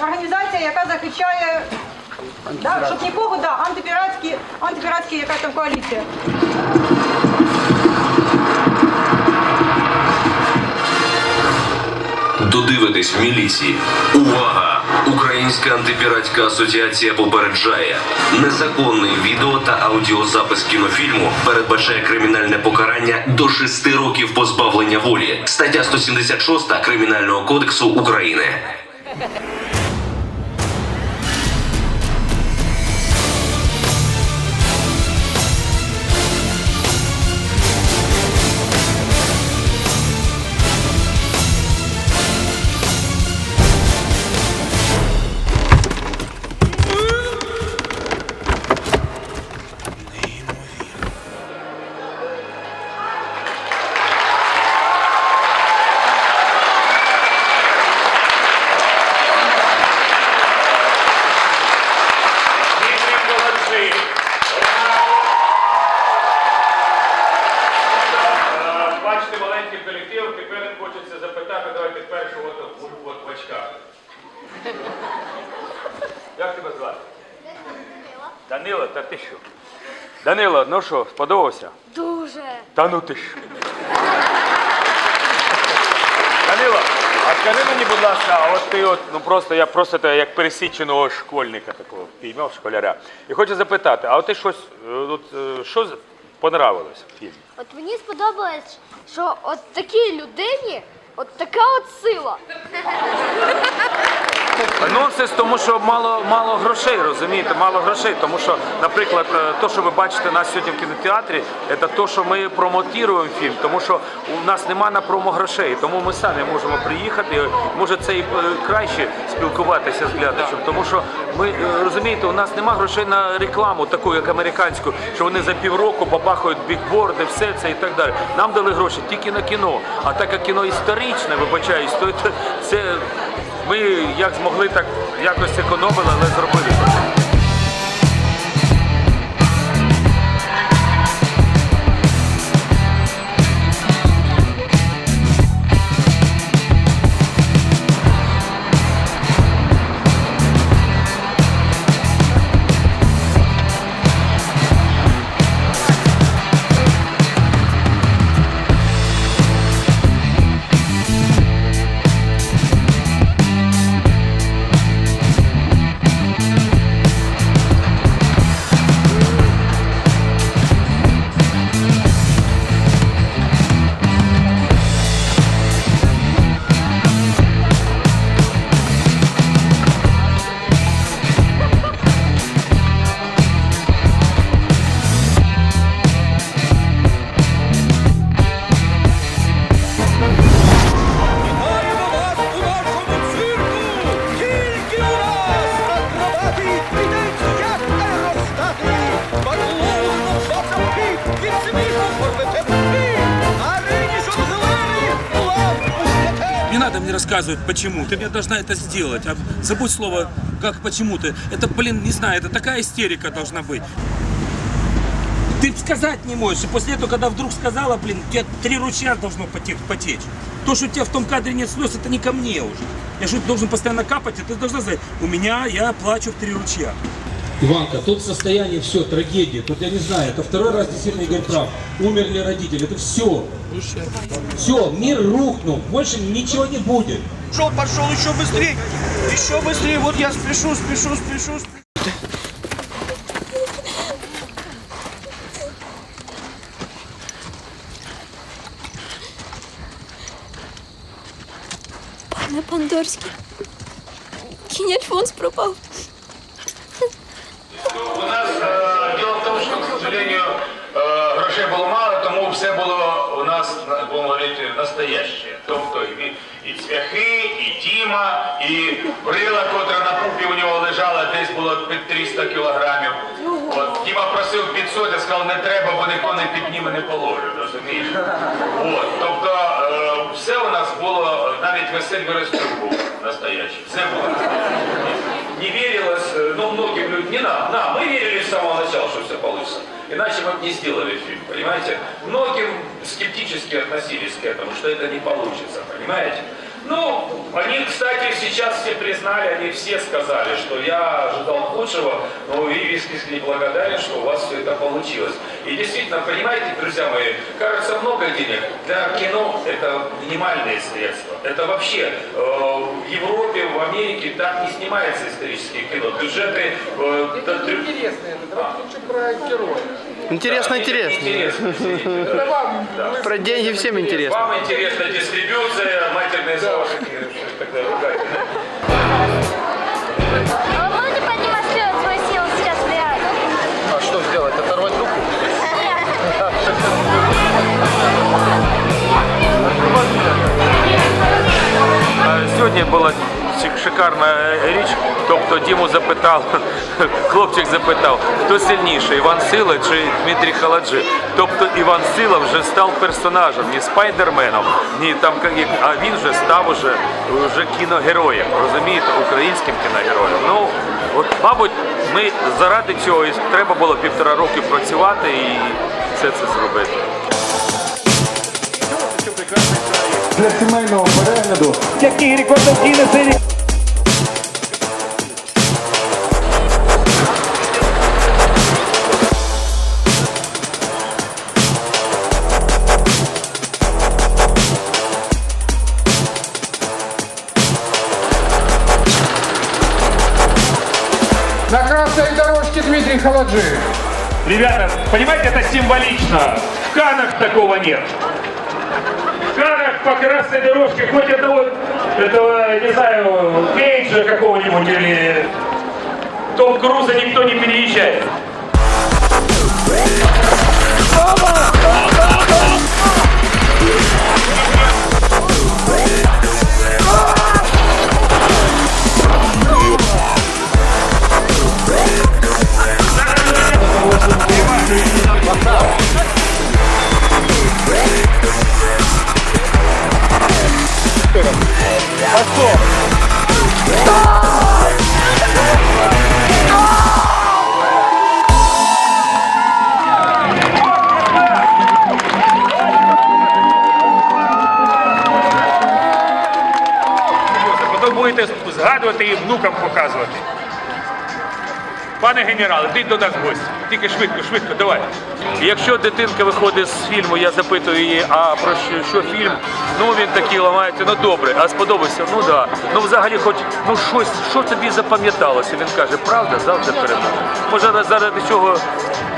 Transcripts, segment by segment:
Організація, яка захищає, да, щоб нікого, да, антипіратські, антипіратські якась там коаліція. Додивитись в міліції. Увага! Українська антипіратська асоціація попереджає. Незаконний відео та аудіозапис кінофільму передбачає кримінальне покарання до 6 років позбавлення волі. Стаття 176 Кримінального кодексу України. Та ти що? Данило, ну що, сподобався? Дуже. Та ну ти що? Данило, а скажи мені, будь ласка, а от ти от, ну просто я просто тебе як пересіченого школьника такого піймав школяра. І хочу запитати, а от ти щось, е, от, е, що з- понравилось в фільмі? От мені сподобалось, що от такій людині от така от сила. Нонсенс, тому що мало, мало грошей, розумієте, мало грошей. Тому що, наприклад, е, то, що ви бачите нас сьогодні в кінотеатрі, це те, що ми промотуємо фільм, тому що у нас нема на промо грошей, тому ми самі можемо приїхати. Може, це і е, краще спілкуватися з глядачем, тому що ми е, розумієте, у нас нема грошей на рекламу, таку як американську, що вони за півроку побахають бікборди, все це і так далі. Нам дали гроші тільки на кіно. А так як кіно історичне, вибачаюсь, то це- це ми як змогли, так якось економили, але зробили. Рассказывать, почему. Ты мне должна это сделать. А забудь слово, как почему-то. Это, блин, не знаю, это такая истерика должна быть. Ты сказать не можешь. И после этого, когда вдруг сказала, блин, у тебя три ручья должно потечь. потечь. То, что у тебя в том кадре нет слез, это не ко мне уже. Я что, должен постоянно капать? И ты должна знать, у меня, я плачу в три ручья. Иванка, тут состояние все, трагедия. Тут я не знаю, это второй раз действительно Игорь прав. Умерли родители, это все. Все, мир рухнул, больше ничего не будет. Пошел, пошел еще быстрее! Еще быстрее! Вот я спешу, спешу, спешу, спешу! Пане Пандорський, кінь Альфонс пропав. нас, на- будемо говорити, настояще. Тобто і, і цвяхи, і Діма, і брила, котра на пупі у нього лежала, десь було під 300 кілограмів. От, Діма просив 500, я сказав, не треба, бо ніхто не підніме, не положить, розумієш? От, тобто е, все у нас було, навіть Василь Верестюк був настоящий. Все було настояще. Не верилось, э, ну, многим людям, не нам, нам, мы верили с самого начала, что все получится. Иначе мы бы не сделали фильм, понимаете? Многим скептически относились к этому, что это не получится, понимаете? Ну, они, кстати, сейчас все признали, они все сказали, что я ожидал худшего, но вы искренне благодарен, что у вас все это получилось. И действительно, понимаете, друзья мои, кажется много денег. Для кино это минимальные средства. Это вообще э, в Европе, в Америке так не снимается историческое кино. Бюджеты... Э, до трех- Интересно, Интересно, интересно. интересно. Это вам, Про деньги всем интересно. Вам интересна дистрибьюция, матерные слова. А что сделать? Оторвать руку? А сегодня было шикарна е, річ. Тобто Діму запитав, хлопчик запитав, хто сильніший, Іван Сила чи Дмитрій Халаджи. Тобто Іван Сила вже став персонажем, не спайдерменом, ні там а він вже став уже, вже кіногероєм, розумієте, українським кіногероєм. Ну от, мабуть, ми заради цього і треба було півтора роки працювати і все це зробити. Для сімейного перегляду Який рекорд Гіннеса? На красной дорожке Дмитрий Халаджи. Ребята, понимаете, это символично. В Канах такого нет. В Канах по красной дорожке хоть одного, этого, не знаю, Кейджа какого-нибудь или Том Круза никто не переезжает. Потім згадувати і внукам показувати. Пане генерале, йдіть до нас в гості. Тільки швидко, швидко, давай. Якщо дитинка виходить з фільму, я запитую її, а про що, що фільм? Ну він такий ламається, ну добре, а сподобався? Ну да. Ну взагалі, хоч ну щось, що тобі запам'яталося? Він каже, правда, завжди перемога. Може заради чого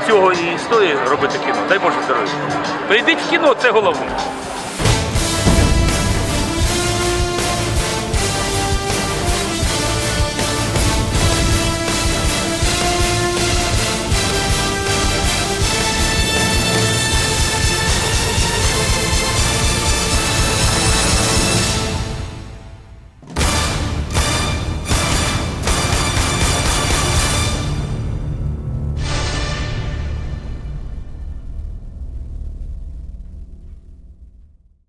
цього і стоїть робити кіно. Дай Боже здоров'я. Прийдіть в кіно, це головне.